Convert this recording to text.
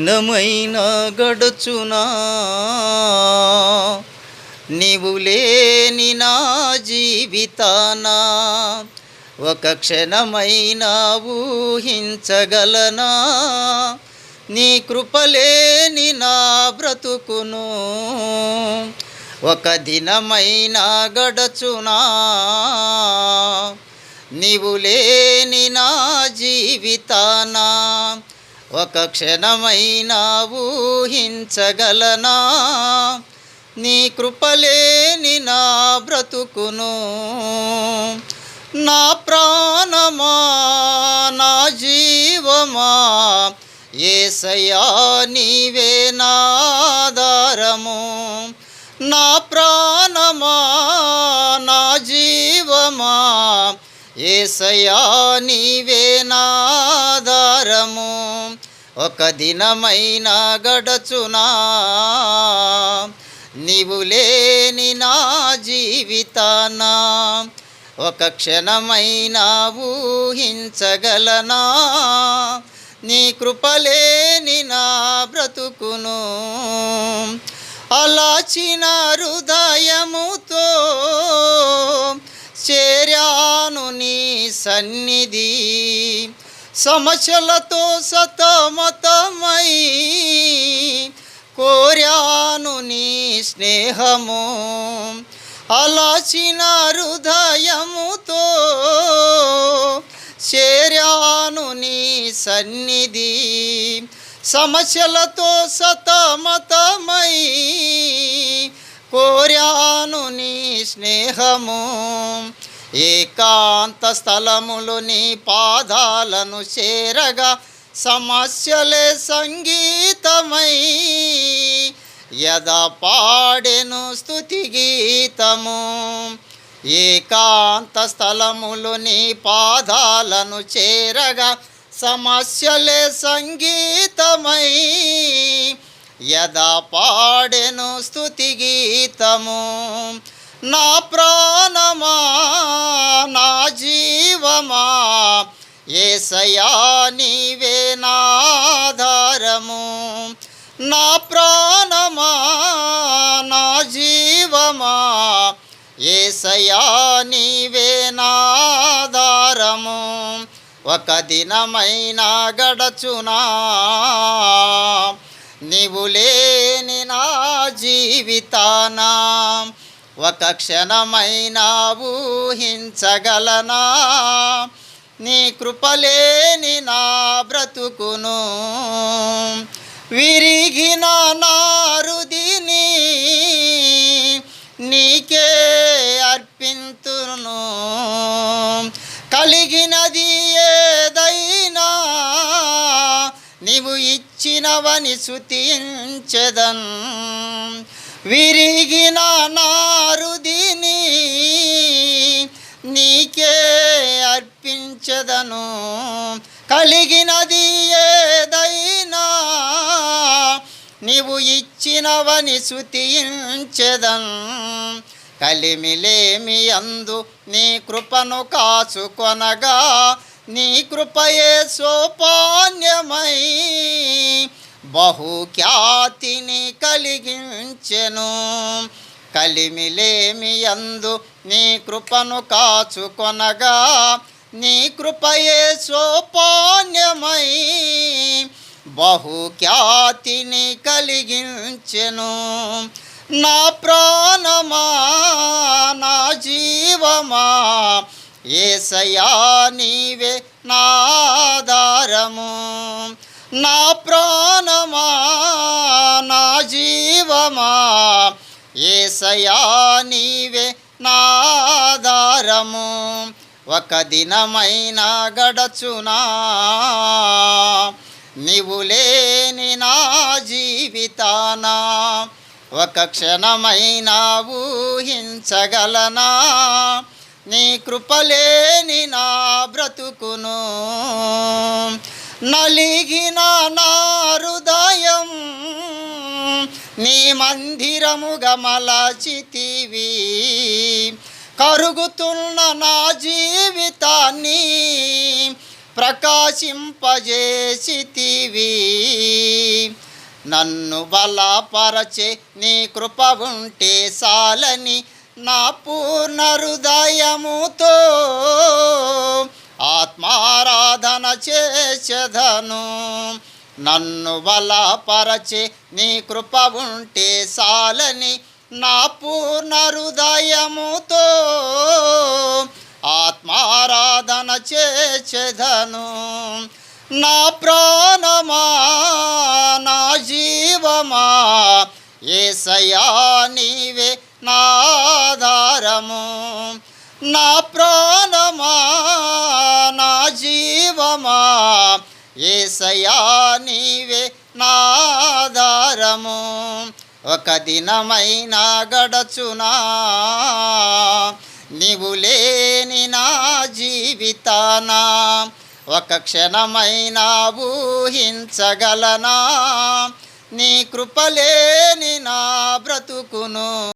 నమైనా గడుచునా? నీవు లేని నా జీవితానా? ఒక క్షణమైనా ఊహించగలనా? నీ కృపలేని నా బ్రతుకును. ఒక దినమైన గడచునా? నీవు లేని నా జీవితానా? ఒక క్షణమైనా ఊహించగలనా? నీ కృపలేని నా బ్రతుకును. నా ప్రాణమా? నా జీవమా? ఏసయ్యా నీవే నాదారము నా ప్రాణమా? నా జీవమా? ఏసయ్యా నీవే నాదారము ఒక దినమైన గడచునా? నీవు లేని నా జీవితాన? ఒక క్షణమైన ఊహించగలనా? నీ కృపలేని నా బ్రతుకును. అలాచిన హృదయముతో చేరాను నీ సన్నిధి. సమస్యలతో సతమతమై కోరాను నీ స్నేహము. అలచిన హృదయముతో చేరాను నీ సన్నిధి. సమస్యలతో సతమతమై కోరాను నీ స్నేహము. ఏకాంత స్థలములు నీ పాదాలను చేరగా సమస్యలే సంగీతమై. యద పాడెను స్థుతి గీతము. ఏకాంత స్థలములు నీ పాదాలను చేరగా సమస్యలే సంగీతమై. యద పాడెను స్థుతి గీతము. నా ప్రాణమా నా జీవమా? ఏసయా నీవే నాధారము నా ప్రాణమా నా జీవమా? ఏసయా నీవే నాధారము ఒక దినమైనా గడచునా? నీవు లేని నా జీవితానా? ఒక క్షణమైన ఊహించగలనా? నీ కృపలేని నా బ్రతుకును విరిగిన నారుదిని నీకే అర్పింతును. కలిగినది ఏదైనా నీవు ఇచ్చినవని శుతించదన్. విరిగిన నారుదిని నీకే అర్పించదను. కలిగినది ఏదైనా నీవు ఇచ్చినవని శుతించెదన్ కలిమిలేమి అందు నీ కృపను కాచుకొనగా నీ కృపయే సోపాన్యమై బహుఖ్యాతిని కలిగించెను. కలిమిలేమి అందు నీ కృపను కాచుకొనగా నీ కృపయే సోపాన్యమై బహుఖ్యాతిని కలిగించెను. నా ప్రాణమా నా జీవమా ఏసయా నీవే నాదారము నా ప్రాణమా నా జీవమా ఏసయా నీవే నాదారము ఒక దినమైన గడచునా నీవు లేని నా జీవితానా ఒక క్షణమైన ఊహించగలనా నీ కృపలేని నా బ్రతుకును. నలిగిన నా హృదయం నీ మందిరముగా మలచితివి. కరుగుతున్న నా జీవితాన్ని ప్రకాశింపజేసితివి. నన్ను బలపరచే నీ కృప ఉంటే సాలని నా పూర్ణ హృదయముతో ఆత్మా చేసెదను. నన్ను బలపరచి నీ కృప ఉంటే సాలని నా పూర్ణ హృదయముతో ఆత్మారాధన చేచెదను నా ప్రాణమా నా జీవమా ఏసయా నీవే నాధారము నా ప్రాణమా నా జీవమా ఏసయా నీవే నాధారము ఒక దినమైనా గడచునా నీవు లేని నా జీవితానా ఒక క్షణమైనా ఊహించగలనా నీ కృపలేని నా బ్రతుకును.